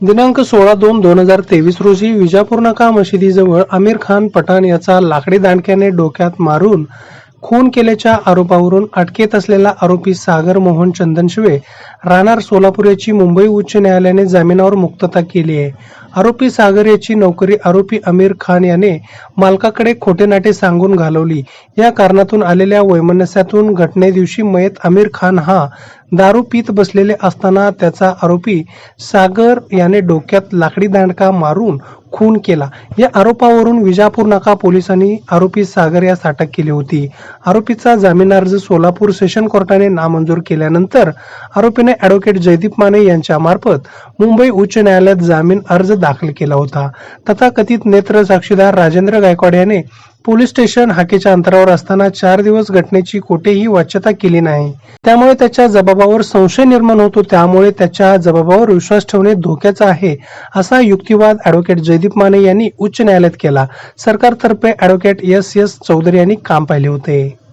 दिनांक सोळा दोन दोन हजार तेवीस रोजी विजापूर नाका मशिदीजवळ आमिर खान पठाण याचा लाकडी दांडक्याने डोक्यात मारून खून केल्याच्या आरोपावरून अटकेत असलेला आरोपी सागर मोहन चंदनशिवे राहणार सोलापूर याची मुंबई उच्च न्यायालयाने जामिनावर मुक्तता केली आहे. आरोपी सागर याची नोकरी आरोपी आमिर खान याने मालकाकडे खोटे नाटे सांगून घालवली. या कारणातून आलेल्या वैमनस्यातून घटने दिवशी मयत आमिर खान हा दारू पीत बसलेले असताना त्याचा आरोपी सागर याने डोक्यात लाकडी दांडका मारून खून केला. या आरोपावरून विजापूर नाका पोलिसांनी आरोपी सागर यास अटक केली होती. आरोपीचा जामीन अर्ज सोलापूर सेशन कोर्टाने नामंजूर केल्यानंतर आरोपीने ॲडव्होकेट जयदीप माने यांच्या मार्फत मुंबई उच्च न्यायालयात जामीन अर्ज दाखल केला होता. तथाकथित नेत्र साक्षीदार राजेंद्र गायकवाड याने पोलीस स्टेशन हाकेच्या अंतरावर असताना चार दिवस घटनेची कोठेही वाच्यता केली नाही. त्यामुळे त्याच्या जबाबावर संशय निर्माण होतो. त्यामुळे त्याच्या जबाबावर विश्वास ठेवणे धोक्याचा आहे असा युक्तिवाद अॅडव्होकेट जयदीप माने यांनी उच्च न्यायालयात केला. सरकारतर्फे अॅडव्होकेट एस एस चौधरी यांनी काम पाहिले होते.